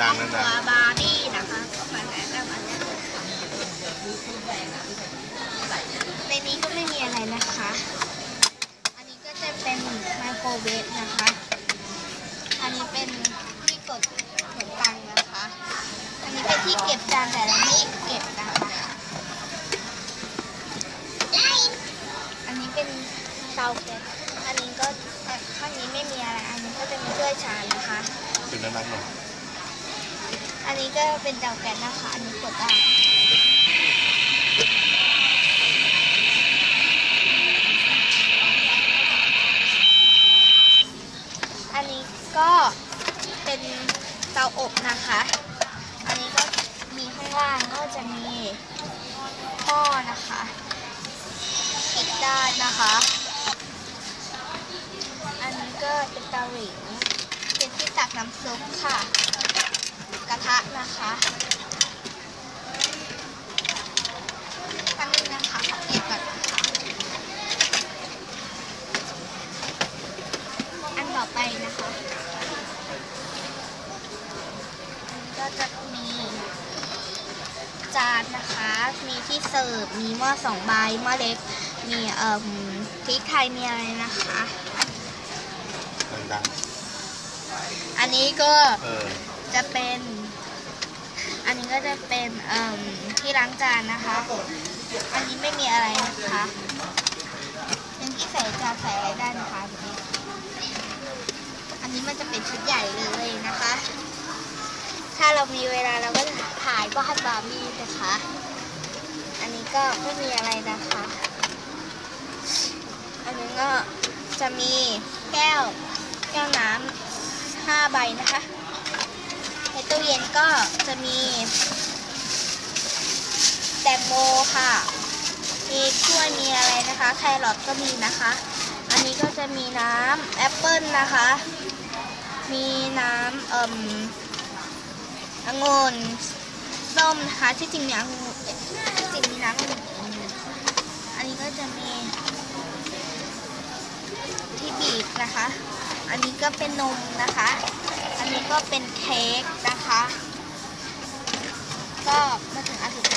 ดังๆตัดังวบาร์บี้นะคะก็มาแนะนำอันนี้ในนี้ก็ไม่มีอะไรนะคะ อันนี้ก็จะเป็นไมโครเวฟนะคะ อันนี้เป็นที่กดขนตังค์นะคะ อันนี้เป็นที่เก็บจานแต่เราไม่เก็บนะคะ อันนี้เป็นเตาแก๊สอันนี้ก็อะข้างนี้ไม่มีอะไร อันนี้ก็จะมีถ้วยชามนะคะๆเป็นนักๆหน่อย อันนี้ก็เป็นเตาแก๊สนะคะอันนี้กดได้อันนี้ก็เป็นเตาอบนะคะ อันนี้ก็มีข้างล่างก็จะมีหม้อนะคะปิดได้นะคะ อันนี้ก็เป็นเตาหลิวเป็นที่ตักน้ำซุปค่ะะนะคะตั้งนึงนะคะขอเก็บก่อนนะคะอันต่อไปนะคะอันนี้ก็จะมีจานนะคะ มีที่เสิร์ฟ มีหม้อสองใบ หม้อเล็ก มีเอ่อพริกไทย มีอะไรนะคะ ดังอันนี้ก็ๆเออ จะเป็นอันนี้ ก็จะเป็นที่ล้างจานนะคะ อันนี้ไม่มีอะไรนะคะเป็นที่ใส่จานใส่อะไรได้นะคะ อันนี้มันจะเป็นชุดใหญ่เลยนะคะ ถ้าเรามีเวลาเราก็จะถ่ายบ้านบาร์บี้นะคะ อันนี้ก็ไม่มีอะไรนะคะ อันนี้ก็จะมีแก้วแก้วน้ำห้าใบนะคะ ตู้เย็นก็จะมี แตงโมค่ะ มีถ้วยมีอะไรนะคะ แครอทก็มีนะคะ อันนี้ก็จะมีน้ำแอปเปิลนะคะ มีน้ำเอ่มองุ่นส้มนะคะที่จริงมีองุ่นเอ๊ะที่จริงมีน้ำองุ่นอันหนึ่งอันนี้ก็จะมีที่บีบนะคะ อันนี้ก็เป็นนมนะคะ ก็เป็นเค้กนะคะ ก็มาถึงอันสุด